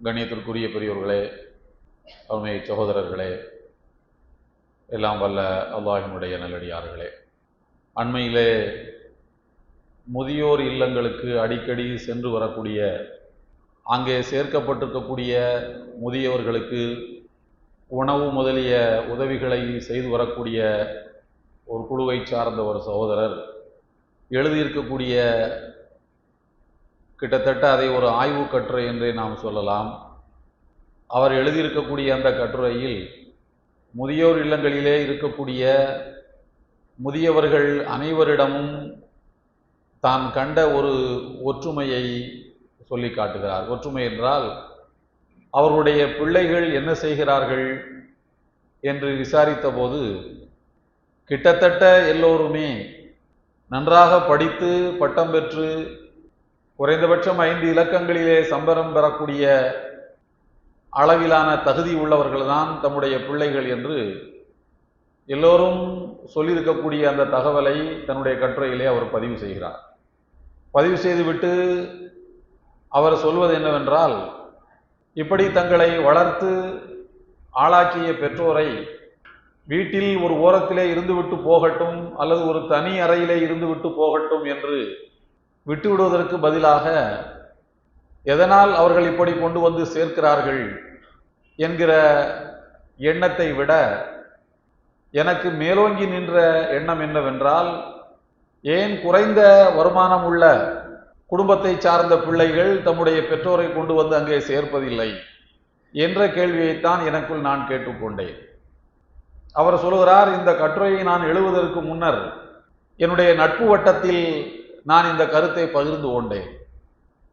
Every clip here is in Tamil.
கண்ணியத்திற்குரிய பெரியோர்களே அருமை சகோதரர்களே எல்லாம் வல்ல அல்லாஹினுடைய நல்லடியார்களே. அண்மையிலே முதியோர் இல்லங்களுக்கு அடிக்கடி சென்று வரக்கூடிய அங்கே சேர்க்கப்பட்டிருக்கக்கூடிய முதியவர்களுக்கு உணவு முதலிய உதவிகளை செய்து வரக்கூடிய ஒரு குழுவை சார்ந்த ஒரு சகோதரர் எழுதியிருக்கக்கூடிய கிட்டத்தட்ட அதை ஒரு ஆய்வு கட்டுரை என்றே நாம் சொல்லலாம். அவர் எழுதியிருக்கக்கூடிய அந்த கட்டுரையில் முதியோர் இல்லங்களிலே இருக்கக்கூடிய முதியவர்கள் அனைவரிடமும் தான் கண்ட ஒரு ஒற்றுமையை சொல்லி காட்டுகிறார். ஒற்றுமை என்றால் அவர்களுடைய பிள்ளைகள் என்ன செய்கிறார்கள் என்று விசாரித்த போது கிட்டத்தட்ட எல்லோருமே நன்றாக படித்து பட்டம் பெற்று குறைந்தபட்சம் ஐந்து இலக்கங்களிலே சம்பரம் பெறக்கூடிய அளவிலான தகுதி உள்ளவர்கள்தான் தம்முடைய பிள்ளைகள் என்று எல்லோரும் சொல்லியிருக்கக்கூடிய அந்த தகவலை தன்னுடைய கட்டுரையிலே அவர் பதிவு செய்கிறார். பதிவு செய்துவிட்டு அவர் சொல்வது என்னவென்றால் இப்படி தங்களை வளர்த்து ஆளாக்கிய பெற்றோரை வீட்டில் ஒரு ஓரத்திலே இருந்துவிட்டு போகட்டும் அல்லது ஒரு தனி அறையிலே இருந்துவிட்டு போகட்டும் என்று விட்டுவிடுவதற்கு பதிலாக எதனால் அவர்கள் இப்படி கொண்டு வந்து சேர்க்கிறார்கள்? என்கிற எண்ணத்தை விட எனக்கு மேலோங்கி நின்ற எண்ணம் என்னவென்றால் ஏன் குறைந்த வருமானம் உள்ள குடும்பத்தை சார்ந்த பிள்ளைகள் தம்முடைய பெற்றோரை கொண்டு வந்து அங்கே சேர்ப்பதில்லை என்ற கேள்வியைத்தான் எனக்குள் நான் கேட்டுக்கொண்டேன். அவர் சொல்கிறார் இந்த கட்டுரையை நான் எழுதுவதற்கு முன்னர் என்னுடைய நட்பு வட்டத்தில் நான் இந்த கருத்தை பகிர்ந்து கொண்டேன்.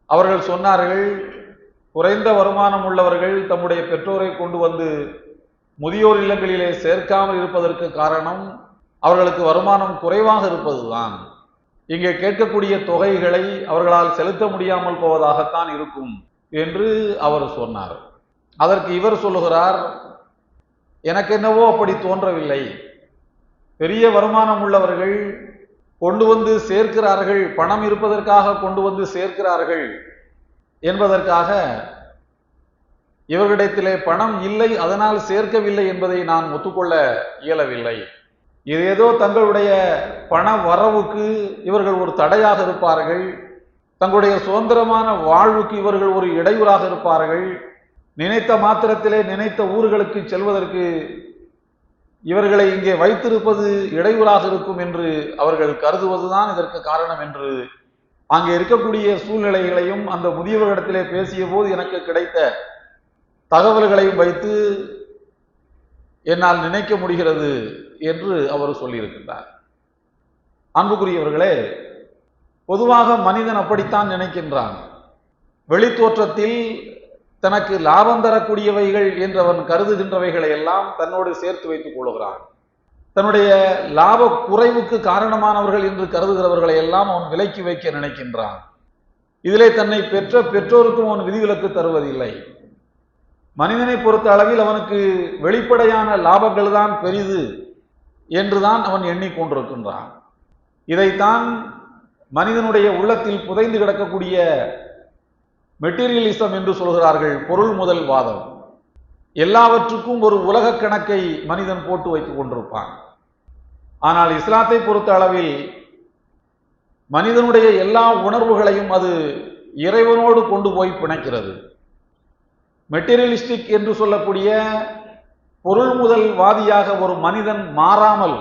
அவர்கள் சொன்னார்கள் குறைந்த வருமானம் உள்ளவர்கள் தம்முடைய பெற்றோரை கொண்டு வந்து முதியோர் இல்லங்களிலே சேர்க்காமல் இருப்பதற்கு காரணம் அவர்களுக்கு வருமானம் குறைவாக இருப்பதுதான். இங்கே கேட்கக்கூடிய தொகைகளை அவர்களால் செலுத்த முடியாமல் போவதாகத்தான் இருக்கும் என்று அவர் சொன்னார். அதற்கு இவர் சொல்லுகிறார் எனக்கு என்னவோ அப்படி தோன்றவில்லை. பெரிய வருமானம் உள்ளவர்கள் கொண்டு வந்து சேர்க்கிறார்கள் பணம் இருப்பதற்காக கொண்டு வந்து சேர்க்கிறார்கள் என்பதற்காக இவர்களிடத்திலே பணம் இல்லை அதனால் சேர்க்கவில்லை என்பதை நான் ஒத்துக்கொள்ள இயலவில்லை. இது ஏதோ தங்களுடைய பண வரவுக்கு இவர்கள் ஒரு தடையாக இருப்பார்கள் தங்களுடைய சுதந்திரமான வாழ்வுக்கு இவர்கள் ஒரு இடையூறாக இருப்பார்கள் நினைத்த மாத்திரத்திலே நினைத்த ஊர்களுக்கு செல்வதற்கு இவர்களை இங்கே வைத்திருப்பது இடையூறாக இருக்கும் என்று அவர்கள் கருதுவதுதான் இதற்கு காரணம் என்று அங்கே இருக்கக்கூடிய சூழ்நிலைகளையும் அந்த முதியவர்களிடத்திலே பேசிய போது எனக்கு கிடைத்த தகவல்களையும் வைத்து என்னால் நினைக்க முடிகிறது என்று அவர் சொல்லியிருக்கின்றார். அன்புக்குரியவர்களே பொதுவாக மனிதன் அப்படித்தான் நினைக்கின்றான். வெளித்தோற்றத்தில் தனக்கு லாபம் தரக்கூடியவைகள் என்று அவன் கருதுகின்றவைகளை எல்லாம் தன்னோடு சேர்த்து வைத்துக் கொள்கிறான். தன்னுடைய லாப குறைவுக்கு காரணமானவர்கள் என்று கருதுகிறவர்களை எல்லாம் அவன் விலக்கி வைக்க நினைக்கின்றான். இதிலே தன்னை பெற்ற பெற்றோருக்கும் அவன் விதிவிலக்கு தருவதில்லை. மனிதனை பொறுத்த அளவில் அவனுக்கு வெளிப்படையான லாபங்கள் தான் பெரிது என்றுதான் அவன் எண்ணிக்கொண்டிருக்கின்றான் இதைத்தான் மனிதனுடைய உள்ளத்தில் புதைந்து கிடக்கக்கூடிய மெட்டீரியலிசம் என்று சொல்கிறார்கள் பொருள் முதல் வாதம். எல்லாவற்றுக்கும் ஒரு உலக கணக்கை மனிதன் போட்டு வைத்துக் கொண்டிருப்பான். ஆனால் இஸ்லாத்தை பொறுத்த அளவில் மனிதனுடைய எல்லா உணர்வுகளையும் அது இறைவனோடு கொண்டு போய் பிணைக்கிறது. மெட்டீரியலிஸ்டிக் என்று சொல்லக்கூடிய பொருள் முதல் வாதியாக ஒரு மனிதன் மாறாமல்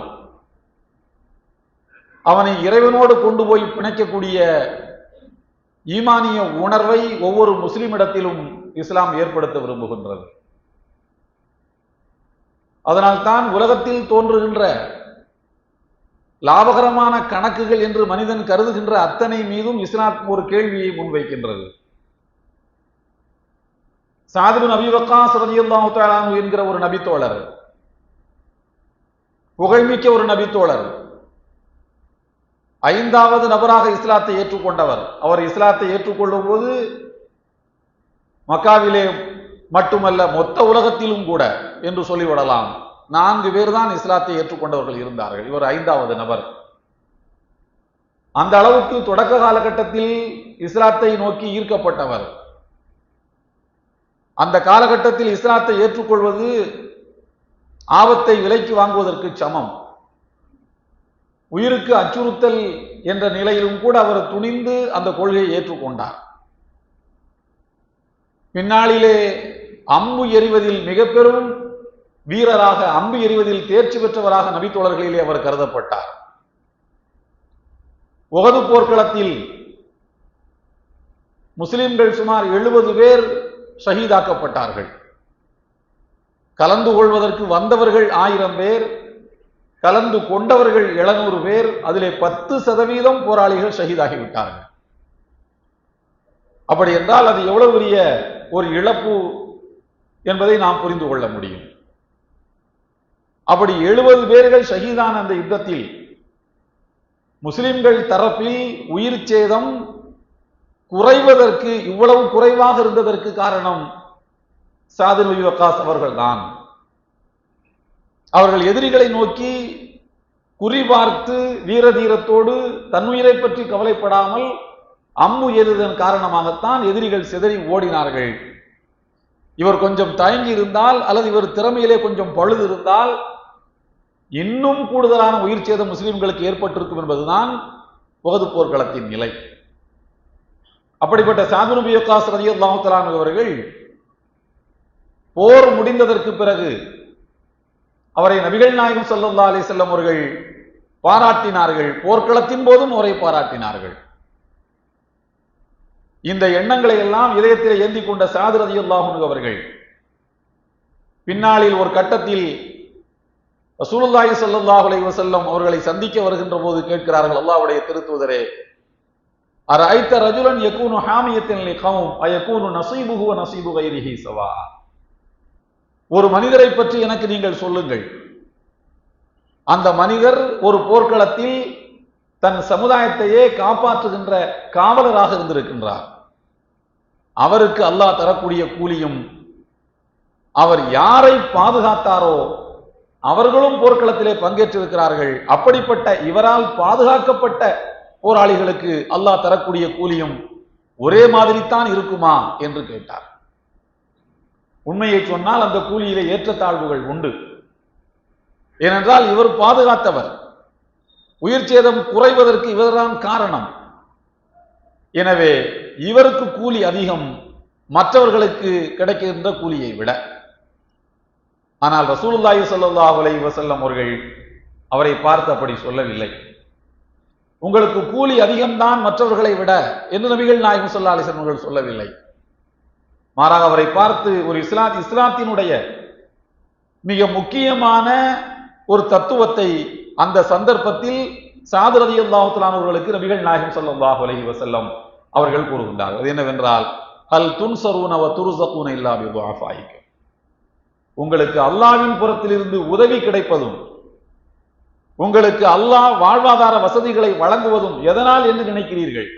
அவனை இறைவனோடு கொண்டு போய் பிணைக்கக்கூடிய ஈமானிய உணர்வை ஒவ்வொரு முஸ்லிமிடத்திலும் இஸ்லாம் ஏற்படுத்த விரும்புகின்றது. அதனால்தான் உலகத்தில் தோன்றுகின்ற லாபகரமான கணக்குகள் என்று மனிதன் கருதுகின்ற அத்தனை மீதும் இஸ்லாம் ஒரு கேள்வியை முன்வைக்கின்றது. சாதிபு நபிவக்கா சரதியல்லாஹு தாலானு என்கிற ஒரு நபித்தோழர் புகழ்மிக்க ஒரு நபித்தோழர் ஐந்தாவது நபராக இஸ்லாத்தை ஏற்றுக்கொண்டவர். அவர் இஸ்லாத்தை ஏற்றுக்கொள்ளும் போது மக்காவிலே மட்டுமல்ல மொத்த உலகத்திலும் கூட என்று சொல்லிவிடலாம். நான்கு பேர் தான் இஸ்லாத்தை ஏற்றுக்கொண்டவர்கள் இருந்தார்கள். இவர் ஐந்தாவது நபர். அந்த அளவுக்கு தொடக்க காலகட்டத்தில் இஸ்லாத்தை நோக்கி ஈர்க்கப்பட்டவர். அந்த காலகட்டத்தில் இஸ்லாத்தை ஏற்றுக்கொள்வது ஆபத்தை விலைக்கு வாங்குவதற்கு சமம். உயிருக்கு அச்சுறுத்தல் என்ற நிலையிலும் கூட அவர் துணிந்து அந்த கொள்கையை ஏற்றுக்கொண்டார். பின்னாளிலே அம்பு எறிவதில் மிக பெரும் வீரராக அம்பு எறிவதில் தேர்ச்சி பெற்றவராக நபித்தோழர்களிலே அவர் கருதப்பட்டார். உகது போர்க்களத்தில் முஸ்லிம்கள் சுமார் எழுபது பேர் ஷஹீதாக்கப்பட்டார்கள். கலந்து கொள்வதற்கு வந்தவர்கள் ஆயிரம் பேர் கலந்து கொண்டவர்கள் எழுநூறு பேர் அதிலே பத்து சதவீதம் போராளிகள் ஷஹீதாகிவிட்டார்கள். அப்படி என்றால் அது எவ்வளவு பெரிய ஒரு இழப்பு என்பதை நாம் புரிந்து கொள்ள முடியும். அப்படி எழுபது பேர்கள் ஷஹீதான அந்த யுத்தத்தில் முஸ்லிம்கள் தரப்பில் உயிர் சேதம் குறைவதற்கு இவ்வளவு குறைவாக இருந்ததற்கு காரணம் சாதிர் வக்காஸ் அவர்கள்தான். அவர்கள் எதிரிகளை நோக்கி குறிபார்த்து வீர தீரத்தோடு தன்னுயிரை பற்றி கவலைப்படாமல் அம்மு எதுதன் காரணமாகத்தான் எதிரிகள் சிதறி ஓடினார்கள். இவர் கொஞ்சம் தயங்கி இருந்தால் அல்லது இவர் திறமையிலே கொஞ்சம் பழுது இருந்தால் இன்னும் கூடுதலான உயிர் சேதம் முஸ்லிம்களுக்கு ஏற்பட்டிருக்கும் என்பதுதான் உகது போர்க்களத்தின் நிலை. அப்படிப்பட்ட சாது நபி யக்காஸ் ரலியல்லாஹு தஆலா அவர்கள் போர் முடிந்ததற்கு பிறகு அவரை நபிகள் நாயகம் ஸல்லல்லாஹு அலி செல்லம் அவர்கள் பாராட்டினார்கள். போர்க்களத்தின் போதும் அவரை பாராட்டினார்கள். இந்த எண்ணங்களை எல்லாம் இதயத்தில் ஏந்தி கொண்ட சாது ரலியல்லாஹு அவர்கள் பின்னாளில் ஒரு கட்டத்தில் ரசூலுல்லாஹி ஸல்லல்லாஹு செல்லும் அவர்களை சந்திக்க வருகின்ற போது கேட்கிறார்கள் அல்லாஹ்வுடைய திருத்தூதரே அரைத்த ரஜுலன் யகூனு ஹாமியத்தின் லிகௌம் அயக்கூனு நஸீபுஹு நசீபு நஸீபு கைரிஹி சவா? ஒரு மனிதரை பற்றி எனக்கு நீங்கள் சொல்லுங்கள். அந்த மனிதர் ஒரு போர்க்களத்தில் தன் சமுதாயத்தையே காப்பாற்றுகின்ற காவலராக இருந்திருக்கின்றார். அவருக்கு அல்லாஹ் தரக்கூடிய கூலியும் அவர் யாரை பாதுகாத்தாரோ அவர்களும் போர்க்களத்திலே பங்கேற்றிருக்கிறார்கள். அப்படிப்பட்ட இவரால் பாதுகாக்கப்பட்ட போராளிகளுக்கு அல்லாஹ் தரக்கூடிய கூலியும் ஒரே மாதிரித்தான் இருக்குமா என்று கேட்டார். உண்மையை சொன்னால் அந்த கூலியிலே ஏற்றத்தாழ்வுகள் உண்டு. ஏனென்றால் இவர் பாதுகாத்தவர். உயிர் சேதம் குறைவதற்கு இவர்தான் காரணம். எனவே இவருக்கு கூலி அதிகம் மற்றவர்களுக்கு கிடைக்கின்ற கூலியை விட. ஆனால் ரசூலுல்லாஹி ஸல்லல்லாஹு அலை வசல்லம் அவர்கள் அவரை பார்த்து அப்படி சொல்லவில்லை. உங்களுக்கு கூலி அதிகம்தான் மற்றவர்களை விட என்று நபிகள் நாயகம் சொல்லா அலிசன் அவர்கள் சொல்லவில்லை. மாறாக அவரை பார்த்து ஒரு இஸ்லா இஸ்லாத்தினுடைய மிக முக்கியமான ஒரு தத்துவத்தை அந்த சந்தர்ப்பத்தில் சாது ரலியல்லாஹு அவர்களுக்கு நபிகள் நாயகம் செல்லம் அலைஹி வசல்லம் அவர்கள் கூறுகின்றார்கள். அது என்னவென்றால் அல் துன்சரூன வ துர்ஸகூன இல்லாமி பிதுஆஃபாயிக்கும் உங்களுக்கு அல்லாவின் புறத்திலிருந்து உதவி கிடைப்பதும் உங்களுக்கு அல்லாஹ் வாழ்வாதார வசதிகளை வழங்குவதும் எதனால் என்று நினைக்கிறீர்கள்?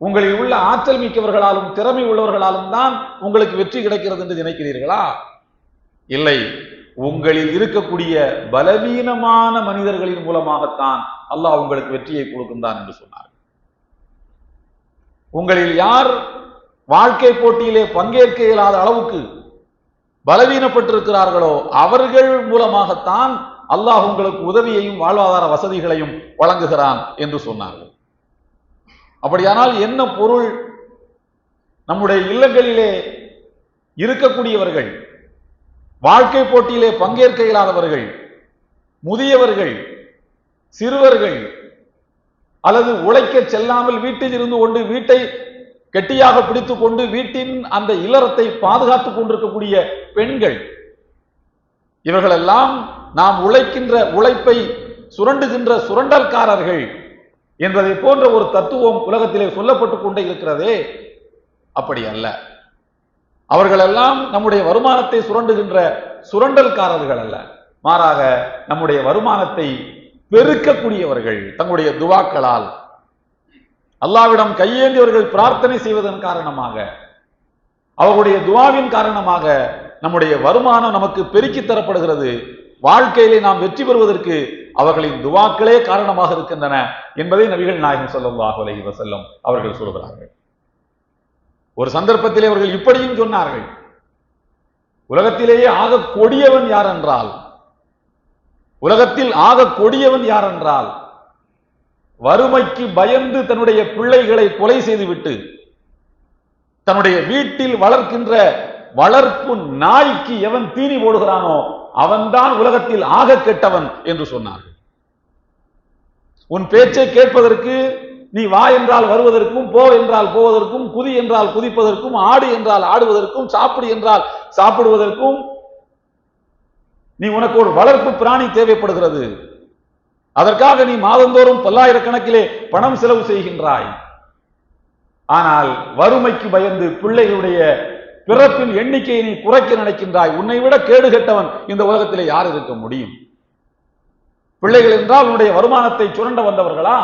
உங்களில் உள்ள ஆற்றல் மிக்கவர்களாலும் திறமை உள்ளவர்களாலும் தான் உங்களுக்கு வெற்றி கிடைக்கிறது என்று நினைக்கிறீர்களா? இல்லை. உங்களில் இருக்கக்கூடிய பலவீனமான மனிதர்களின் மூலமாகத்தான் அல்லாஹ் உங்களுக்கு வெற்றியை கொடுக்கின்றான் என்று சொன்னார் உங்களில் யார் வாழ்க்கை போட்டியிலே பங்கேற்க இயலாத அளவுக்கு பலவீனப்பட்டிருக்கிறார்களோ அவர்கள் மூலமாகத்தான் அல்லாஹ் உங்களுக்கு உதவியையும் வாழ்வாதார வசதிகளையும் வழங்குகிறான் என்று சொன்னார்கள். அப்படியானால் என்ன பொருள் நம்முடைய இல்லங்களிலே இருக்கக்கூடியவர்கள் வாழ்க்கை போட்டியிலே பங்கேற்க இயலாதவர்கள் முதியவர்கள் சிறுவர்கள் அல்லது உழைக்க செல்லாமல் வீட்டில் இருந்து கொண்டு வீட்டை கெட்டியாக பிடித்துக் கொண்டு வீட்டின் அந்த இல்லறத்தை பாதுகாத்துக் கொண்டிருக்கக்கூடிய பெண்கள் இவர்களெல்லாம் நாம் உழைக்கின்ற உழைப்பை சுரண்டுகின்ற சுரண்டல்காரர்கள் என்பதை போன்ற ஒரு தத்துவம் உலகத்திலே சொல்லப்பட்டு கொண்டே இருக்கிறதே அப்படி அல்ல. அவர்களெல்லாம் நம்முடைய வருமானத்தை சுரண்டுகின்ற சுரண்டல்காரர்கள் அல்ல. மாறாக நம்முடைய வருமானத்தை பெருக்கக்கூடியவர்கள் தங்களுடைய துவாக்களால். அல்லாவிடம் கையேந்தியவர்கள் பிரார்த்தனை செய்வதன் காரணமாக அவர்களுடைய துவாவின் காரணமாக நம்முடைய வருமானம் நமக்கு பெருக்கி தரப்படுகிறது. வாழ்க்கையிலே நாம் வெற்றி பெறுவதற்கு அவர்களின் துவாக்களே காரணமாக இருக்கின்றன என்பதை நபிகள் நாயகம் ஸல்லல்லாஹு இவர் செல்லும் அவர்கள் சொல்கிறார்கள் ஒரு சந்தர்ப்பத்திலே அவர்கள் இப்படியும் சொன்னார்கள். உலகத்திலேயே ஆக கொடியவன் யார் என்றால் உலகத்தில் ஆக கொடியவன் யார் என்றால் வறுமைக்கு பயந்து தன்னுடைய பிள்ளைகளை கொலை செய்துவிட்டு தன்னுடைய வீட்டில் வளர்க்கின்ற வளர்ப்பு நாய்க்கு எவன் தீனி போடுகிறானோ அவன்தான் உலகத்தில் ஆக கெட்டவன் என்று சொன்னார்கள். உன் பேச்சை கேட்பதற்கு நீ வா என்றால் வருவதற்கும் போ என்றால் போவதற்கும் குதி என்றால் குதிப்பதற்கும் ஆடு என்றால் ஆடுவதற்கும் சாப்பிடு என்றால் சாப்பிடுவதற்கும் நீ உனக்கு ஒரு வளர்ப்பு பிராணி தேவைப்படுகிறது. அதற்காக நீ மாதந்தோறும் பல்லாயிரக்கணக்கிலே பணம் செலவு செய்கின்றாய். ஆனால் வறுமைக்கு பயந்து பிள்ளைகளுடைய பிறப்பின் எண்ணிக்கையை நீ குறைக்க நினைக்கின்றாய். உன்னை விட கேடு கெட்டவன் இந்த உலகத்திலே யார் இருக்க முடியும்? பிள்ளைகள் என்றால் உன்னுடைய வருமானத்தை சுரண்ட வந்தவர்களா?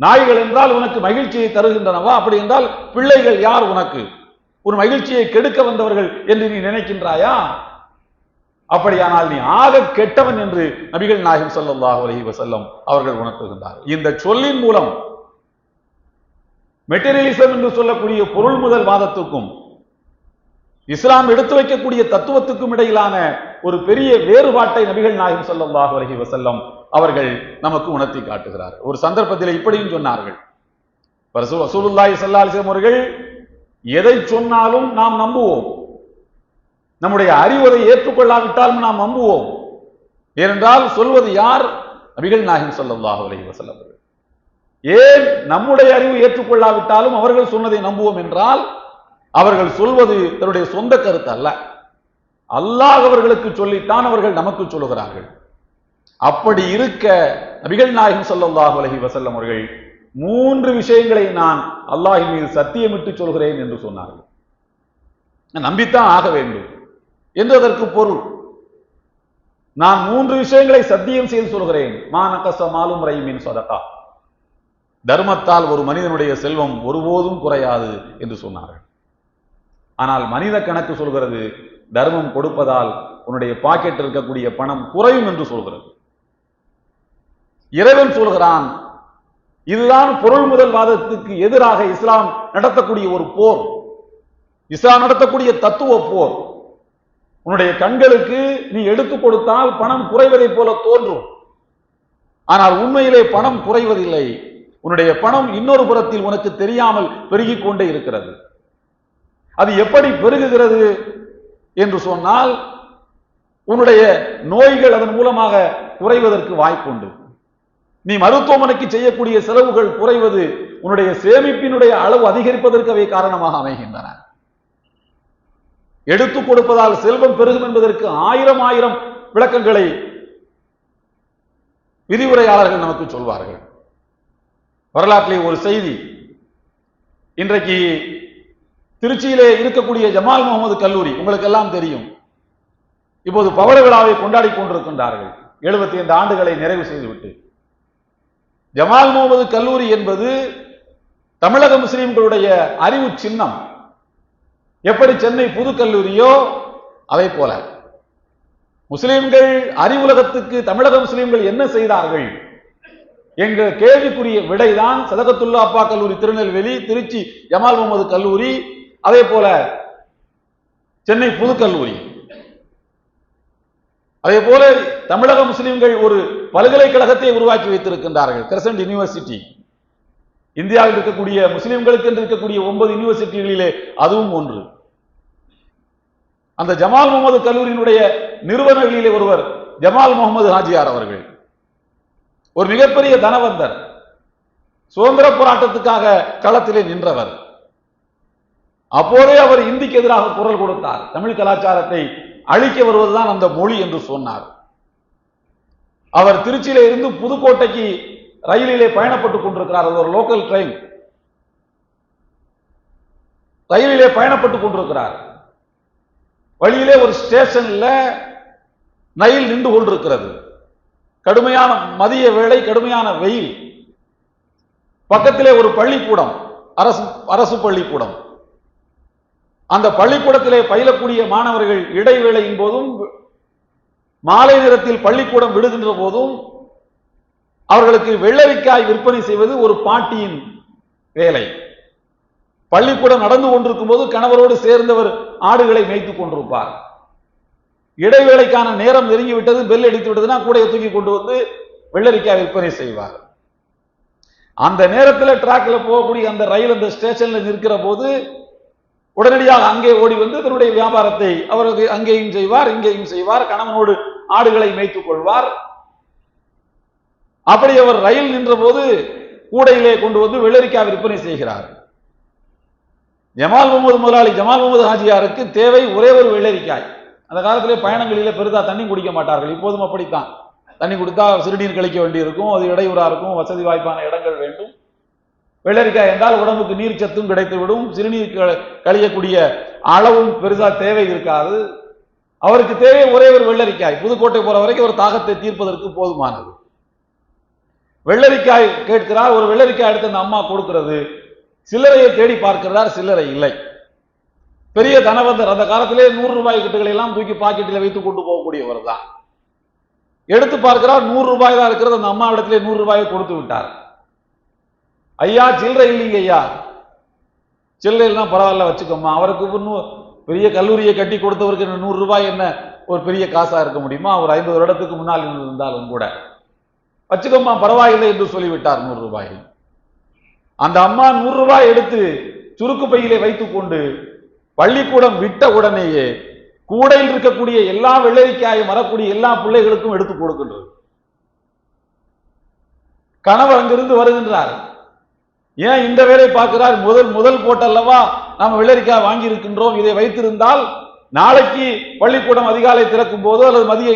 நாய்கள் என்றால் உனக்கு மகிழ்ச்சியை தருகின்றனவா? அப்படி என்றால் பிள்ளைகள் யார் உனக்கு? உன் மகிழ்ச்சியை கெடுக்க வந்தவர்கள் என்று நீ நினைக்கின்றாயா? அப்படியானால் நீ ஆக கெட்டவன் என்று நபிகள் நாயகம் ஸல்லல்லாஹு அலைஹி வசல்லம் அவர்கள் உணர்த்துகின்றார் இந்த சொல்லின் மூலம் மெட்டீரியலிசம் என்று சொல்லக்கூடிய பொருள் முதல் வாதத்துக்கும் இஸ்லாம் எடுத்து வைக்கக்கூடிய தத்துவத்துக்கும் இடையிலான ஒரு பெரிய வேறுபாட்டை நபிகள் நாயகம் சொல்லம்பாக வருகி வசல்லம் அவர்கள் நமக்கு உணர்த்தி காட்டுகிறார். ஒரு சந்தர்ப்பத்தில் இப்படியும் சொன்னார்கள். ரசூ- ரசூலுல்லாஹி அவர்கள் எதை சொன்னாலும் நாம் நம்புவோம். நம்முடைய அறிவுரை ஏற்றுக்கொள்ளாவிட்டாலும் நாம் நம்புவோம். ஏனென்றால் சொல்வது யார்? நபிகள் நாயகம் ஸல்லல்லாஹு அலைஹி வசல்லம் அவர்கள். ஏன் நம்முடைய அறிவு ஏற்றுக்கொள்ளாவிட்டாலும் அவர்கள் சொன்னதை நம்புவோம் என்றால் அவர்கள் சொல்வது தன்னுடைய சொந்த கருத்து அல்ல. அல்லாஹ் அவர்களுக்கு சொல்லித்தான் அவர்கள் நமக்கு சொல்லுகிறார்கள். அப்படி இருக்க நபிகள் நாயகம் ஸல்லல்லாஹு அலஹி வசல்லம் அவர்கள் மூன்று விஷயங்களை நான் அல்லாஹின் மீது சத்தியமிட்டு சொல்கிறேன் என்று சொன்னார்கள். நம்பித்தான் ஆக வேண்டும் என்று அதற்கு பொருள். நான் மூன்று விஷயங்களை சத்தியம் செய்து சொல்கிறேன். மானகச மாலும் ரைமின் சொதக்கா. தர்மத்தால் ஒரு மனிதனுடைய செல்வம் ஒருபோதும் குறையாது என்று சொன்னார்கள். ஆனால் மனித கணக்கு சொல்கிறது தர்மம் கொடுப்பதால் உன்னுடைய பாக்கெட்டில் இருக்கக்கூடிய பணம் குறையும் என்று சொல்கிறது. இறைவன் சொல்கிறான் இதுதான் பொருள் முதல் வாதத்துக்கு எதிராக இஸ்லாம் நடத்தக்கூடிய ஒரு போர். இஸ்லாம் நடத்தக்கூடிய தத்துவ போர். உன்னுடைய கண்களுக்கு நீ எடுத்து கொடுத்தால் பணம் குறைவதைப் போல தோன்றும். ஆனால் உண்மையிலே பணம் குறைவதில்லை. உன்னுடைய பணம் இன்னொரு புறத்தில் உனக்கு தெரியாமல் பெருகிக் கொண்டே இருக்கிறது. அது எப்படி பெருகுகிறது என்று சொன்னால் உன்னுடைய நோய்கள் அதன் மூலமாக குறைவதற்கு வாய்ப்புண்டு. நீ மருத்துவமனைக்கு செய்யக்கூடிய செலவுகள் குறைவது உன்னுடைய சேமிப்பினுடைய அளவு அதிகரிப்பதற்கு அவை காரணமாக அமைகின்றன. எடுத்துக் கொடுப்பதால் செல்வம் பெருகும் என்பதற்கு ஆயிரம் ஆயிரம் விளக்கங்களை விதிவுரையாளர்கள் நமக்கு சொல்வார்கள். வரலாற்றிலே ஒரு செய்தி. இன்றைக்கு திருச்சியிலே இருக்கக்கூடிய ஜமால் முகமது கல்லூரி உங்களுக்கு எல்லாம் தெரியும். இப்போது பவள விழாவை கொண்டாடி கொண்டிருக்கின்றார்கள். எழுபத்தி ஐந்து ஆண்டுகளை நிறைவு செய்துவிட்டு. ஜமால் முகமது கல்லூரி என்பது தமிழக முஸ்லிம்களுடைய அறிவு சின்னம். எப்படி சென்னை புது கல்லூரியோ அதை போல. முஸ்லிம்கள் அறிவுலகத்துக்கு தமிழக முஸ்லிம்கள் என்ன செய்தார்கள்? எங்கள் கேள்விக்குரிய விடைதான் சதகத்துல்லா அப்பா கல்லூரி திருநெல்வேலி திருச்சி ஜமால் முகமது கல்லூரி அதே போல சென்னை புது கல்லூரி. அதே போல தமிழக முஸ்லிம்கள் ஒரு பல்கலைக்கழகத்தை உருவாக்கி வைத்திருக்கின்றார்கள் கிரசன்ட் யூனிவர்சிட்டி. இந்தியாவில் இருக்கக்கூடிய முஸ்லிம்களுக்கு என்று இருக்கக்கூடிய ஒன்பது யூனிவர்சிட்டிகளிலே அதுவும் ஒன்று. அந்த ஜமால் முகமது கல்லூரியினுடைய நிறுவனர்களிலே ஒருவர் ஜமால் முகமது ஹாஜியார் அவர்கள். ஒரு மிகப்பெரிய தனவந்தர். சுதந்திர போராட்டத்துக்காக களத்திலே நின்றவர். அப்போதே அவர் இந்திக்கு எதிராக குரல் கொடுத்தார். தமிழ் கலாச்சாரத்தை அழிக்க வருவதுதான் அந்த மொழி என்று சொன்னார். அவர் திருச்சியில இருந்து புதுக்கோட்டைக்கு ரயிலிலே பயணப்பட்டுக் கொண்டிருக்கிறார். அது ஒரு லோக்கல் ட்ரெயின். ரயிலிலே பயணப்பட்டுக் கொண்டிருக்கிறார். வழியிலே ஒரு ஸ்டேஷன்ல ரயில் நின்று கொண்டிருக்கிறது. கடுமையான மதிய வேலை கடுமையான வெயில். பக்கத்திலே ஒரு பள்ளிக்கூடம் அரசு அரசு பள்ளிக்கூடம். அந்த பள்ளிக்கூடத்திலே பயிலக்கூடிய மாணவர்கள் இடைவேளையின் போதும் மாலை நேரத்தில் பள்ளிக்கூடம் விடுகின்ற போதும் அவர்களுக்கு வெள்ளரிக்காய் விற்பனை செய்வது ஒரு பாட்டியின் வேலை. பள்ளிக்கூடம் நடந்து கொண்டிருக்கும் போது கணவரோடு சேர்ந்தவர் ஆடுகளை மேய்த்துக் கொண்டிருப்பார். இடைவேளைக்கான நேரம் நெருங்கி விட்டது பெல் அடித்து விட்டதுன்னா கூடையை தூக்கி கொண்டு வந்து வெள்ளரிக்காய் விற்பனை செய்வார். அந்த நேரத்தில் டிராக்ல போகக்கூடிய அந்த ரயில் அந்த ஸ்டேஷன்ல நிற்கிற போது உடனடியாக அங்கே ஓடி வந்து தன்னுடைய வியாபாரத்தை அவரது அங்கேயும் செய்வார் இங்கேயும் செய்வார் கணவனோடு ஆடுகளை மேய்த்துக் கொள்வார். அப்படி அவர் ரயில் நின்ற போது கூடையிலே கொண்டு வந்து வெள்ளரிக்காய் விற்பனை செய்கிறார். ஜமால் முகமது முதலாளி ஜமால் முகமது ஹாஜியாருக்கு தேவை ஒரே ஒரு வெள்ளரிக்காய். அந்த காலத்திலே பயணங்களிலே பெரிதா தண்ணி குடிக்க மாட்டார்கள். இப்போதும் அப்படித்தான். தண்ணி கொடுத்தா சிறுநீர் கழிக்க வேண்டியிருக்கும். அது இடையூறா இருக்கும். வசதி வாய்ப்பான இடங்கள் வேண்டும். வெள்ளரிக்காய் என்றால் உடம்புக்கு நீர் சத்தும் கிடைத்துவிடும். சிறுநீர் க- கழியக்கூடிய அளவும் பெருசா தேவை இருக்காது. அவருக்கு தேவை ஒரே ஒரு வெள்ளரிக்காய். புதுக்கோட்டை போற வரைக்கும் ஒரு தாகத்தை தீர்ப்பதற்கு போதுமானது. வெள்ளரிக்காய் கேட்கிறார். ஒரு வெள்ளரிக்காய் எடுத்து அந்த அம்மா கொடுக்கிறது. சில்லறையை தேடி பார்க்கிறார் சில்லறை இல்லை. பெரிய தனவந்தர் அந்த காலத்திலே நூறு ரூபாய் கிட்டுகளை எல்லாம் தூக்கி பாக்கெட்டில் வைத்து கொண்டு போகக்கூடியவர் தான். எடுத்து பார்க்கிறார் நூறு ரூபாய் தான் இருக்கிறது அந்த அம்மா இடத்திலே நூறு ரூபாயை கொடுத்து விட்டார். ஐயா சில்லறை இல்லைங்க ஐயா. சில்லறை எல்லாம் பரவாயில்ல வச்சுக்கோமா அவருக்கு இன்னும் பெரிய கல்லூரியை கட்டி கொடுத்தவருக்கு என்ன நூறு ரூபாய் என்ன ஒரு பெரிய காசா இருக்க முடியுமா? ஒரு ஐம்பது வருடத்துக்கு முன்னால் இருந்தாலும் கூட. வச்சுக்கோமா பரவாயில்லை என்று சொல்லிவிட்டார் நூறு ரூபாய். அந்த அம்மா நூறு ரூபாய் எடுத்து சுருக்கு பையிலே வைத்துக்கொண்டு பள்ளிக்கூடம் விட்ட உடனேயே கூடையில் இருக்கக்கூடிய எல்லா வெள்ளரிக்காயும் வரக்கூடிய எல்லா பிள்ளைகளுக்கும் எடுத்து கொடுக்கின்றது. கணவர் அங்கிருந்து வருகின்றார். ஏன் இந்த வேலை பார்க்கிறார்? முதல் முதல் போட்டல்லவா நாம் வெள்ளரிக்காய் வாங்கி இருக்கின்றோம் இதை வைத்திருந்தால் நாளைக்கு பள்ளிக்கூடம் அதிகாலை திறக்கும் போதோ அல்லது மதிய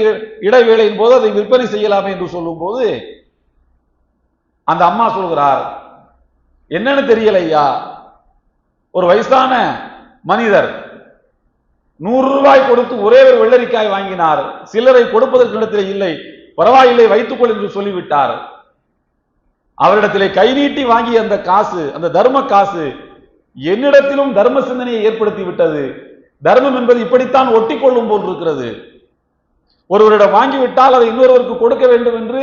இடைவேளையின் போதோ அதை விற்பனை செய்யலாமே என்று சொல்லும் போது அந்த அம்மா சொல்கிறார் என்னன்னு தெரியலையா? ஒரு வயசான மனிதர் நூறு ரூபாய் கொடுத்து ஒரே ஒரு வெள்ளரிக்காய் வாங்கினார். சிலரை கொடுப்பதற்கு இடத்திலே இல்லை பரவாயில்லை வைத்துக்கொள் என்று சொல்லிவிட்டார். அவரிடத்திலே கை நீட்டி வாங்கிய அந்த காசு அந்த தர்ம காசு என்னிடத்திலும் தர்ம சிந்தனையை ஏற்படுத்தி விட்டது தர்மம் என்பது இப்படித்தான் ஒட்டி கொள்ளும் போல் இருக்கிறது. ஒருவரிடம் வாங்கிவிட்டால் அதை இன்னொருவருக்கு கொடுக்க வேண்டும் என்று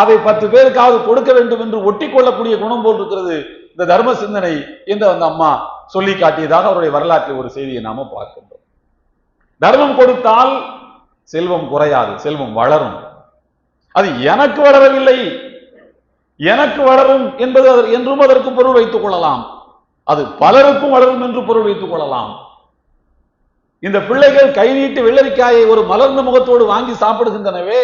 அதை பத்து பேருக்காவது கொடுக்க வேண்டும் என்று ஒட்டி கொள்ளக்கூடிய குணம் போல் இருக்கிறது. இந்த தர்ம சிந்தனை என்று அந்த அம்மா சொல்லி காட்டியதாக அவருடைய வரலாற்றில் ஒரு செய்தியை நாம பார்க்கின்றோம். தர்மம் கொடுத்தால் செல்வம் குறையாது செல்வம் வளரும். அது எனக்கு வளரவில்லை எனக்கு வளரும் என்பது என்றும் அதற்கு பொருள் வைத்துக் கொள்ளலாம். அது பலருக்கும் வளரும் என்று பொருள் வைத்துக் கொள்ளலாம். இந்த பிள்ளைகள் கை நீட்டு வெள்ளரிக்காயை ஒரு மலர்ந்த முகத்தோடு வாங்கி சாப்பிடுகின்றனவே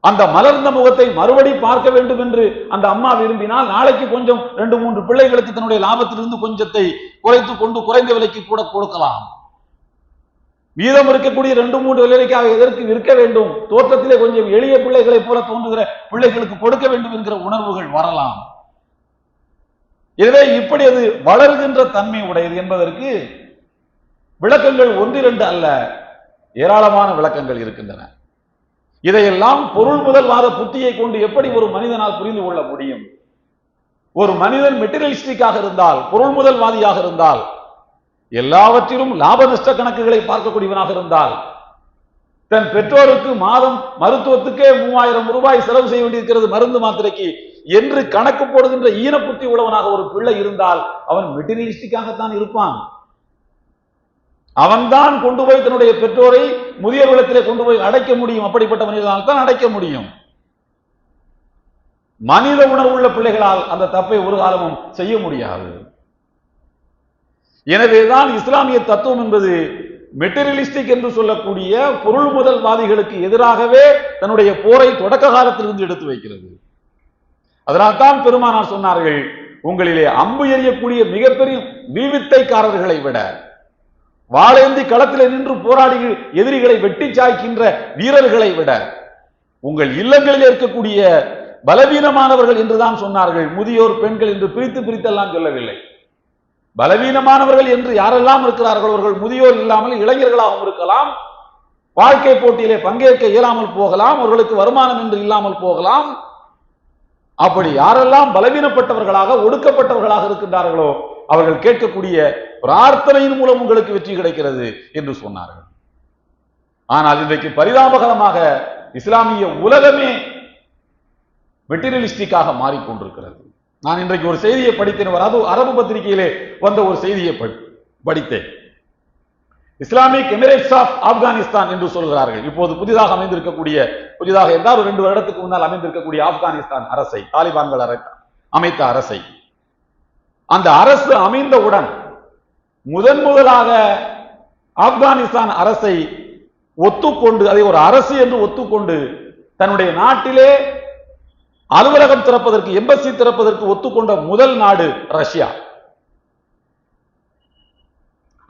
அந்த மலர்ந்த முகத்தை மறுபடி பார்க்க வேண்டும் என்று அந்த அம்மா விரும்பினால் நாளைக்கு கொஞ்சம் ரெண்டு மூன்று பிள்ளைகளுக்கு தன்னுடைய லாபத்திலிருந்து கொஞ்சத்தை குறைத்து கொண்டு குறைந்த விலைக்கு கூட கொடுக்கலாம். மீதம் இருக்கக்கூடிய ரெண்டு மூன்று விலைக்காக எதற்கு விற்க வேண்டும்? தோற்றத்திலே கொஞ்சம் எளிய பிள்ளைகளைப் போல தோன்றுகிற பிள்ளைகளுக்கு கொடுக்க வேண்டும் என்கிற உணர்வுகள் வரலாம். எனவே இப்படி அது வளர்கின்ற தன்மை உடையது என்பதற்கு விளக்கங்கள் ஒன்றிரண்டு அல்ல ஏராளமான விளக்கங்கள் இருக்கின்றன. இதையெல்லாம் பொருள் முதல்வாத புத்தியை கொண்டு எப்படி ஒரு மனிதனால் புரிந்து கொள்ள முடியும்? ஒரு மனிதன் மெட்டீரியலிஸ்டிக்காக இருந்தால் பொருள் முதல்வாதியாக இருந்தால் எல்லாவற்றிலும் லாப நஷ்ட கணக்குகளை பார்க்கக்கூடியவனாக இருந்தால் தன் பெற்றோருக்கு மாதம் மருத்துவத்துக்கே மூவாயிரம் ரூபாய் செலவு செய்ய வேண்டியிருக்கிறது மருந்து மாத்திரைக்கு என்று கணக்கு போடுகின்ற ஈனப்புத்தி உள்ளவனாக ஒரு பிள்ளை இருந்தால் அவன் மெட்டீரியலிஸ்டிக்காகத்தான் இருப்பான். அவன்தான் கொண்டு போய் தன்னுடைய பெற்றோரை முதியோர் இல்லத்திலே கொண்டு போய் அடைக்க முடியும். அப்படிப்பட்ட மனிதனால் தான் அடைக்க முடியும். மனித உணர்வுள்ள பிள்ளைகளால் அந்த தப்பை ஒரு காலமும் செய்ய முடியாது. எனவேதான் இஸ்லாமிய தத்துவம் என்பது மெட்டீரியலிஸ்டிக் என்று சொல்லக்கூடிய பொருள் முதல்வாதிகளுக்கு எதிராகவே தன்னுடைய போரை தொடக்க காலத்திலிருந்து எடுத்து வைக்கிறது. அதனால்தான் பெருமானார் சொன்னார்கள் உங்களிலே அம்பு எறியக்கூடிய மிகப்பெரிய வீவித்தைக்காரர்களை விட வாழேந்தி களத்தில் நின்று போராடி எதிரிகளை வெட்டி சாய்க்கின்ற வீரர்களை விட உங்கள் இல்லங்களில் இருக்கக்கூடிய பலவீனமானவர்கள் என்றுதான் சொன்னார்கள். முதியோர் பெண்கள் என்று பிரித்து பிரித்தெல்லாம் சொல்லவில்லை. பலவீனமானவர்கள் என்று யாரெல்லாம் இருக்கிறார்கள் அவர்கள் முதியோர் இல்லாமல் இளைஞர்களாகவும் இருக்கலாம். வாழ்க்கை போட்டியிலே பங்கேற்க இயலாமல் போகலாம். அவர்களுக்கு வருமானம் என்று இல்லாமல் போகலாம். அப்படி யாரெல்லாம் பலவீனப்பட்டவர்களாக ஒடுக்கப்பட்டவர்களாக இருக்கின்றார்களோ அவர்கள் கேட்கக்கூடிய பிரார்த்தனையின் மூலம் உங்களுக்கு வெற்றி கிடைக்கிறது என்று சொன்னார்கள். ஆனால் இன்றைக்கு பரிதாபகரமாக இஸ்லாமிய உலகமே மெட்டீரியலிஸ்டிக்காக மாறிக்கொண்டிருக்கிறது. நான் இன்றைக்கு ஒரு செய்தியை படித்தேன் ஒரு அரபு பத்திரிகையிலே வந்த ஒரு செய்தியை படி- படித்தேன். இஸ்லாமிக் எமிரேட்ஸ் ஆஃப் ஆப்கானிஸ்தான் என்று சொல்கிறார்கள். இப்போது புதிதாக அமைந்திருக்கக்கூடிய புதிதாக என்றால் ரெண்டு வருடத்துக்கு முன்னால் அமைந்திருக்கக்கூடிய ஆப்கானிஸ்தான் அரசை தாலிபான்கள் அமைத்த அரசை அந்த அரசு அமைந்தவுடன் முதன் முதலாக ஆப்கானிஸ்தான் அரசை ஒத்துக்கொண்டு அதை ஒரு அரசு என்று ஒத்துக்கொண்டு தன்னுடைய நாட்டிலே அலுவலகம் திறப்பதற்கு எம்பசி திறப்பதற்கு ஒத்துக்கொண்ட முதல் நாடு ரஷ்யா.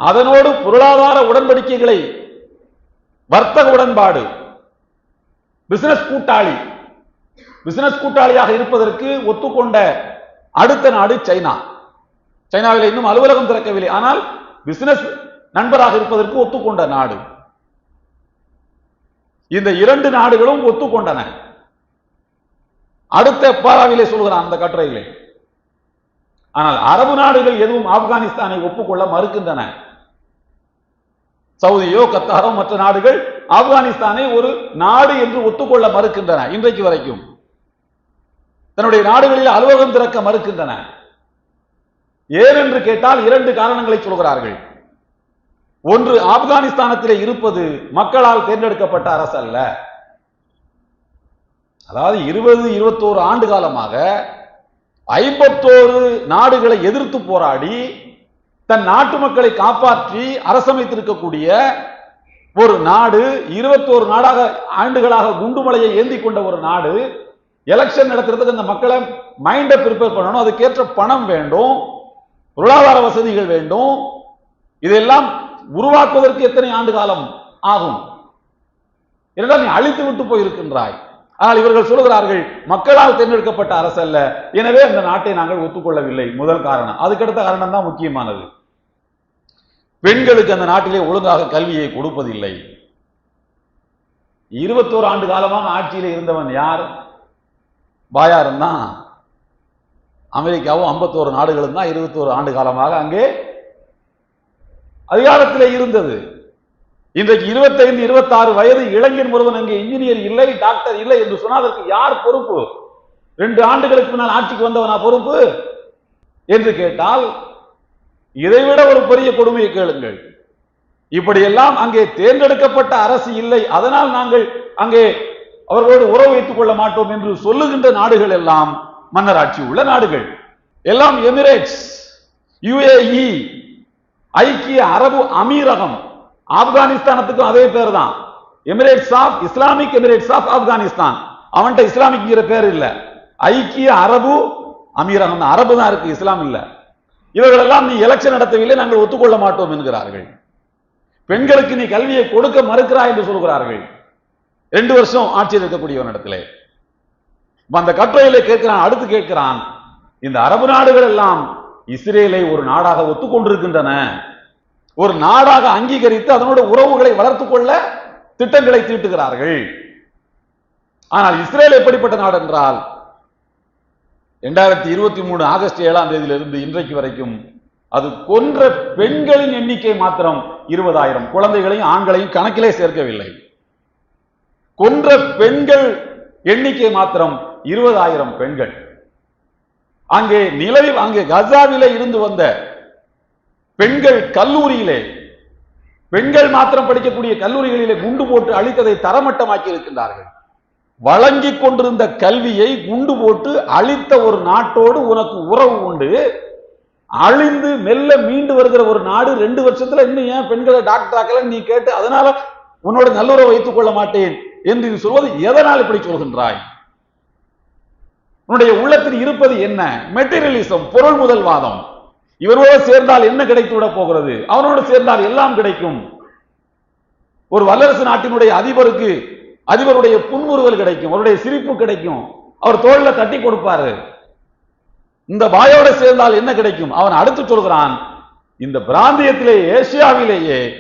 அதனோடு பொருளாதார உடன்படிக்கைகளை வர்த்தக உடன்பாடு பிசினஸ் கூட்டாளி பிசினஸ் கூட்டாளியாக இருப்பதற்கு ஒத்துக்கொண்ட அடுத்த நாடு சைனா. சைனாவில் இன்னும் அலுவலகம் திறக்கவில்லை. ஆனால் பிசினஸ் நண்பராக இருப்பதற்கு ஒத்துக்கொண்ட நாடு. இந்த இரண்டு நாடுகளும் ஒத்துக்கொண்டன. அடுத்த பாராவிலே சொல்கிறான் அந்த கட்டுரையிலே. ஆனால் அரபு நாடுகள் எதுவும் ஆப்கானிஸ்தானை ஒப்புக்கொள்ள மறுக்கின்றன. சவுதியோ கத்தாரோ மற்ற நாடுகள் ஆப்கானிஸ்தானை ஒரு நாடு என்று ஒத்துக்கொள்ள மறுக்கின்றன இன்றைக்கு வரைக்கும். தன்னுடைய நாடுகளில் அலுவலகம் திறக்க மறுக்கின்றன. ஏன் என்று கேட்டால் இரண்டு காரணங்களை சொல்கிறார்கள். ஒன்று ஆப்கானிஸ்தானத்திலே இருப்பது மக்களால் தேர்ந்தெடுக்கப்பட்ட அரசு அல்ல. அதாவது இருபது இருபத்தோரு ஆண்டு காலமாக ஐம்பத்தோரு நாடுகளை எதிர்த்து போராடி தன் நாட்டு மக்களை காப்பாற்றி அரசமைத்திருக்கக்கூடிய ஒரு நாடு இருபத்தோரு நாடாக ஆண்டுகளாக குண்டுமலையை ஏந்தி கொண்ட ஒரு நாடு எலெக்ஷன் நடத்துறதுக்கு அந்த மக்களை மைண்டை ப்ரிப்பேர் பண்ணணும் அதுக்கேற்ற பணம் வேண்டும் பொருளாதார வசதிகள் வேண்டும். இதெல்லாம் உருவாக்குவதற்கு எத்தனை ஆண்டு காலம் ஆகும்? இரண்டாம் நீ அழித்து விட்டு போயிருக்கின்றாய். ஆனால் இவர்கள் சொல்கிறார்கள் மக்களால் தேர்ந்தெடுக்கப்பட்ட அரசு அல்ல. எனவே அந்த நாட்டை நாங்கள் ஒத்துக்கொள்ளவில்லை. முதல் காரணம். அதுக்கடுத்த காரணம் தான் முக்கியமானது. பெண்களுக்கு அந்த நாட்டிலே ஒழுங்காக கல்வியை கொடுப்பதில்லை. இருபத்தோரு ஆண்டு காலமாக ஆட்சியில் இருந்தவன் யார்? பாயாரம் தான் அமெரிக்காவும் ஐம்பத்தோரு நாடுகளும் தான் இருபத்தோரு ஆண்டு காலமாக அங்கே அதிகாரத்தில் இருந்தது. இன்றைக்கு இருபத்தைந்து இருபத்தாறு வயது இளைஞன் ஒருவன் அங்கே இன்ஜினியர் இல்லை டாக்டர் இல்லை என்று சொன்னால் அதற்கு யார் பொறுப்பு? ரெண்டு ஆண்டுகளுக்கு முன்னால் ஆட்சிக்கு வந்தவனா பொறுப்பு? என்று கேட்டால் இதைவிட ஒரு பெரிய கொடுமையை கேளுங்கள். இப்படியெல்லாம் அங்கே தேர்ந்தெடுக்கப்பட்ட அரசு இல்லை. அதனால் நாங்கள் அங்கே அவர்களோடு உறவு வைத்துக் கொள்ள மாட்டோம் என்று சொல்லுகின்ற நாடுகள் எல்லாம் மன்னராட்சி உள்ள நாடுகள். எல்லாம் எமிரேட்ஸ் யுஏஇ ஐக்கிய அரபு அமீரகம் ஆப்கானிஸ்தானத்துக்கும் அதே பேர் தான் Emirates of Islamic Emirates of Afghanistan. அவன்கிட்ட இஸ்லாமிக்ங்கிற பேர் இல்ல. ஐக்கிய அரபு அமீரகம் அரபு தான் இருக்கு இஸ்லாம் இல்ல. இவர்களெல்லாம் நீ எலெக்ஷன் நடத்தவில்லை நாங்கள் ஒத்துக்கொள்ள மாட்டோம் என்கிறார்கள். பெண்களுக்கு நீ கல்வியை கொடுக்க மறுக்கிறாய் என்று சொல்கிறார்கள். ரெண்டு வருஷம் ஆட்சியில் இருக்கக்கூடிய இடத்திலே இடத்துல. அந்த கட்டுரையிலே கேட்கிறான் அடுத்து கேட்கிறான் இந்த அரபு நாடுகள் எல்லாம் இஸ்ரேலை ஒரு நாடாக ஒத்துக்கொண்டிருக்கின்றன. ஒரு நாடாக அங்கீகரித்து அதனோட உறவுகளை வளர்த்துக் கொள்ள திட்டங்களை தீட்டுகிறார்கள். ஆனால் இஸ்ரேல் எப்படிப்பட்ட நாடு என்றால் இரண்டாயிரத்தி இருபத்தி மூணு ஆகஸ்ட் ஏழாம் தேதியிலிருந்து இன்றைக்கு வரைக்கும் அது கொன்ற பெண்களின் எண்ணிக்கை மாத்திரம் இருபதாயிரம். குழந்தைகளையும் ஆண்களையும் கணக்கிலே சேர்க்கவில்லை. கொன்ற பெண்கள் எண்ணிக்கை மாத்திரம் இருபதாயிரம் பெண்கள். அங்கே நிலவில் அங்கே கசாவிலே இருந்து வந்த பெண்கள் கல்லூரியிலே பெண்கள் மாத்திரம் படிக்கக்கூடிய கல்லூரிகளிலே குண்டு போட்டு அழித்ததை தரமட்டமாக்கி இருக்கின்றார்கள் வழங்கிக் கொண்டிருந்த கல்வியை குண்டு போட்டு அழித்த ஒரு நாட்டோடு உனக்கு உறவு உண்டு. அழிந்து மெல்ல மீண்டு வருகிற ஒரு நாடு ரெண்டு வருஷத்துல இன்னும் ஏன் பெண்களை டாக்டர் ஆக்கல நீ கேட்டு அதனால உன்னோட நல்லுறவை வைத்துக் கொள்ள மாட்டேன் என்று சொல்வது எதனால் இப்படி சொல்கின்றாய்? உன்னுடைய உள்ளத்தில் இருப்பது என்ன? மெட்டீரியலிசம் பொருள் முதல்வாதம். இவரோடு சேர்ந்தால் என்ன கிடைத்து விட போகிறது? அவனோடு சேர்ந்தால் எல்லாம் கிடைக்கும். ஒரு வல்லரசு நாட்டினுடைய அதிபருக்கு அதிபருடைய புன்முறுவல் கிடைக்கும். அவருடைய சிரிப்பு கிடைக்கும். அவர் தோல்ல தட்டி கொடுப்பாரு. இந்த பாயோட சேர்ந்தால் என்ன கிடைக்கும்? அவன் அடுத்து சொல்கிறான் இந்த பிராந்தியத்திலே ஏசியாவிலேயே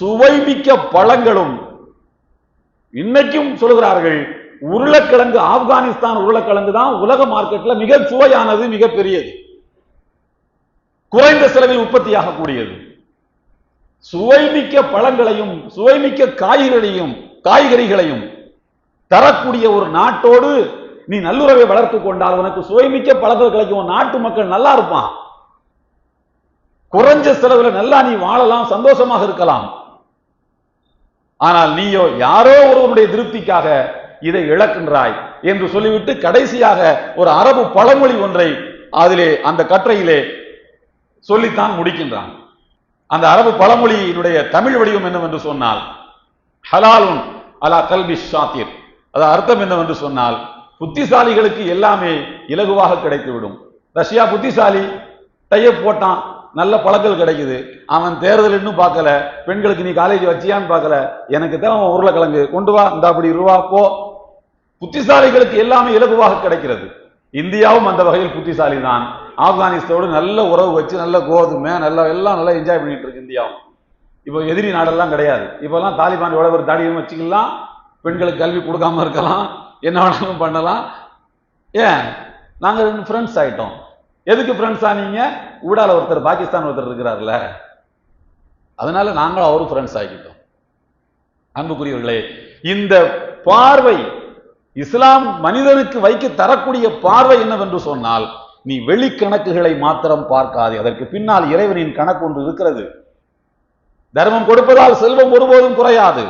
சுவைமிக்க பழங்களும். இன்னைக்கும் சொல்கிறார்கள் உருளைக்கிழங்கு ஆப்கானிஸ்தான் உருளைக்கிழங்கு தான் உலக மார்க்கெட்ல மிக சுவையானது மிக பெரியது. குறைந்த செலவில் உற்பத்தியாகக்கூடியது. சுவைமிக்க பழங்களையும் சுவைமிக்க காய்கறிகளையும் காய்கறிகளையும் தரக்கூடிய ஒரு நாட்டோடு நீ நல்லுறவை வளர்த்து கொண்டால் உனக்கு சுவைமிக்க பழங்கள் கிடைக்கும். நாட்டு மக்கள் நல்லா இருப்பான். குறைஞ்ச செலவுல நல்லா நீ வாழலாம் சந்தோஷமாக இருக்கலாம். ஆனால் நீயோ யாரோ ஒருவனுடைய திருப்திக்காக இதை இழக்கின்றாய் என்று சொல்லிவிட்டு கடைசியாக ஒரு அரபு பழமொழி ஒன்றை அதிலே அந்த கற்றையிலே சொல்லித்தான் முடிக்கின்றான். அந்த அரபு பழமொழியினுடைய தமிழ் வடிவம் என்னவென்று சொன்னால் ஹலாலுன் அலா கல்வி ஷாத்திர். அது அர்த்தம் என்னவென்று சொன்னால் புத்திசாலிகளுக்கு எல்லாமே இலகுவாக கிடைத்துவிடும். ரஷ்யா புத்திசாலி டையப் போட்டான் நல்ல பழக்கல் கிடைக்குது. அவன் தேர்தல் இன்னும் பார்க்கல பெண்களுக்கு நீ காலேஜ் வச்சியான்னு பார்க்கல எனக்கு தேவை அவன் உருளைக்கிழங்கு கொண்டு வா இந்த அப்படி ரூபா போ. புத்திசாலிகளுக்கு எல்லாமே இலகுவாக கிடைக்கிறது. இந்தியாவும் அந்த வகையில் புத்திசாலி தான் ஆப்கானிஸ்தானோடு நல்ல உறவு வச்சு நல்ல கோதுமை நல்லா எல்லாம் நல்லா என்ஜாய் பண்ணிட்டு இருக்கு இந்தியாவும். இப்போ எதிரி நாடெல்லாம் கிடையாது. இப்போல்லாம் தாலிபான் எவ்வளவு ஒரு தாடியும் வச்சுக்கலாம். பெண்களுக்கு கல்வி கொடுக்காம இருக்கலாம். என்ன வேணாலும் பண்ணலாம். ஏன்? நாங்கள் ரெண்டு ஃப்ரெண்ட்ஸ் ஆகிட்டோம் எதுக்கு ஃப்ரெண்ட்ஸ் ஆனீங்க ஊடால ஒருத்தர் பாகிஸ்தான் ஒருத்தர் இருக்கிறார்ல. அதனால நாங்களும் அவரும் ஃப்ரெண்ட்ஸ் ஆகிட்டோம் அன்புக்குரியவர்களே இந்த பார்வை இஸ்லாம் மனிதனுக்கு வைக்க தரக்கூடிய பார்வை என்னவென்று சொன்னால் நீ வெளிக்கணக்குகளை மாத்திரம் பார்க்காதே. அதற்கு பின்னால் இறைவனின் கணக்கு ஒன்று இருக்கிறது. தர்மம் கொடுப்பதால் செல்வம் ஒருபோதும் குறையாது.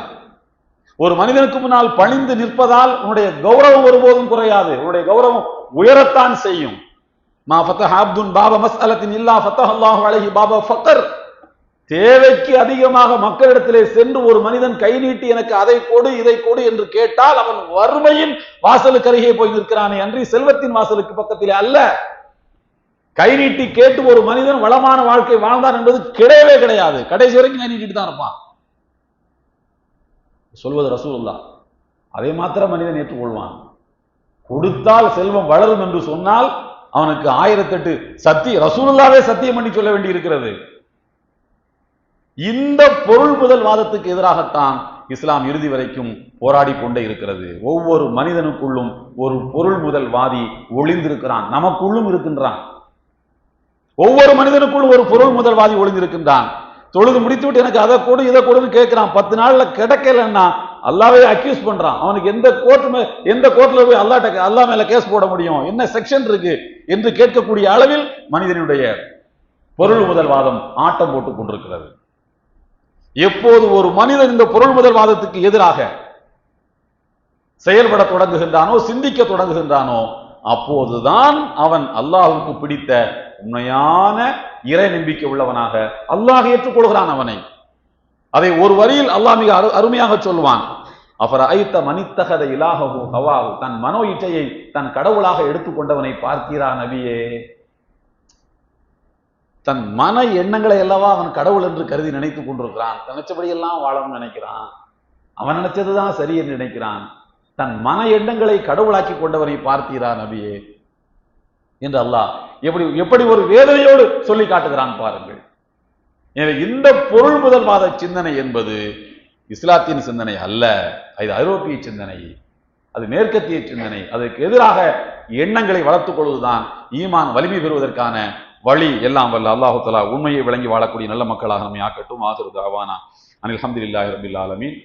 ஒரு மனிதனுக்கு முன்னால் பணிந்து நிற்பதால் உன்னுடைய கௌரவம் ஒருபோதும் குறையாது. உன்னுடைய கௌரவம் உயரத்தான் செய்யும். மா ஃபத்தஹ அப்துன் பாப மஸ்அலத்தின் இல்லா ஃபத்தஹ அல்லாஹு அலைஹி பாபா ஃபக்கர். தேவைக்கு அதிகமாக மக்களிடத்திலே சென்று ஒரு மனிதன் கை நீட்டி எனக்கு அதை கொடு இதை கொடு என்று கேட்டால் அவன் வறுமையின் வாசலுக்கு அருகே போய் நிற்கிறானே அன்றி செல்வத்தின் வாசலுக்கு பக்கத்திலே அல்ல. கை நீட்டி கேட்டு ஒரு மனிதன் வளமான வாழ்க்கை வாழ்ந்தான் என்பது கிடையவே கிடையாது. கடைசி வரைக்கும் கை நீட்டிட்டு தான் இருப்பான். சொல்வது ரசூல்லா அதை மாத்திரம் மனிதன் ஏற்றுக்கொள்வான். கொடுத்தால் செல்வம் வளரும் என்று சொன்னால் அவனுக்கு ஆயிரத்தெட்டு சத்திய ரசூலுல்லாவே சத்தியம் பண்ணி சொல்ல வேண்டி இருக்கிறது இந்த பொருள் முதல் வாதத்துக்கு எதிராகத்தான் இஸ்லாம் இறுதி வரைக்கும் போராடி கொண்டே இருக்கிறது. ஒவ்வொரு மனிதனுக்குள்ளும் ஒரு பொருள் முதல் வாதி ஒளிந்திருக்கிறான். நமக்குள்ளும் இருக்கின்றான். ஒவ்வொரு மனிதனுக்குள்ளும் ஒரு பொருள் முதல் வாதி ஒளிந்திருக்கின்றான். தொழுது முடித்துவிட்டு எனக்கு அதை கொடு இதை கொடுன்னு கேட்கிறான். பத்து நாள்ல கிடைக்கலன்னா அல்லாவே அக்யூஸ் பண்றான். அவனுக்கு எந்த கோர்ட் எந்த கோர்ட்ல போய் அல்லாட்ட அல்லா மேல கேஸ் போட முடியும்? என்ன செக்ஷன் இருக்கு? என்று கேட்கக்கூடிய அளவில் மனிதனுடைய பொருள் முதல் வாதம் ஆட்டம் போட்டுக் கொண்டிருக்கிறது. எப்போது ஒரு மனிதன் இந்த பொருள் முதல் வாதத்துக்கு எதிராக செயல்பட தொடங்குகின்றானோ சிந்திக்க தொடங்குகின்றானோ அப்போதுதான் அவன் அல்லாஹுக்கு பிடித்த உண்மையான இறை நம்பிக்கை உள்ளவனாக அல்லாஹ் ஏற்றுக்கொள்கிறான் அவனை. அதை ஒரு வரியில் அல்லாஹ் மிக அரு அருமையாக சொல்வான் அவர் ஐத்த மனித்தகத இலாகவும் ஹவாவு தன் மனோ இச்சையை தன் கடவுளாக எடுத்துக்கொண்டவனை பார்க்கிறான் நபியே. தன் மன எண்ணங்களை அல்லவா அவன் கடவுள் என்று கருதி நினைத்துக் கொண்டிருக்கிறான். நினைச்சபடி எல்லாம் வாழணும்னு நினைக்கிறான். அவன் நினைச்சதுதான் சரி என்று நினைக்கிறான். தன் மன எண்ணங்களை கடவுளாக்கி கொண்டவனை பார்த்தீரா நபியே? என்று அல்லாஹ் எப்படி எப்படி ஒரு வேதனையோடு சொல்லி காட்டுகிறான் பாருங்கள். எனவே இந்த பொருள் முதல்வாத சிந்தனை என்பது இஸ்லாத்தின் சிந்தனை அல்ல இது ஐரோப்பிய சிந்தனை அது மேற்கத்திய சிந்தனை அதற்கு எதிராக எண்ணங்களை வளர்த்துக் கொள்வதுதான் ஈமான் வலிமை பெறுவதற்கான வழி எல்லாம் வல்ல அல்லாஹு தலா உண்மையை விளங்கி வாழக்கூடிய நல்ல மக்களாக நம்மை ஆக்கட்டும். ஆசிரு தாவானா. அனில் அஹமதுல்லாஹி ரபில் ஆலமீன்.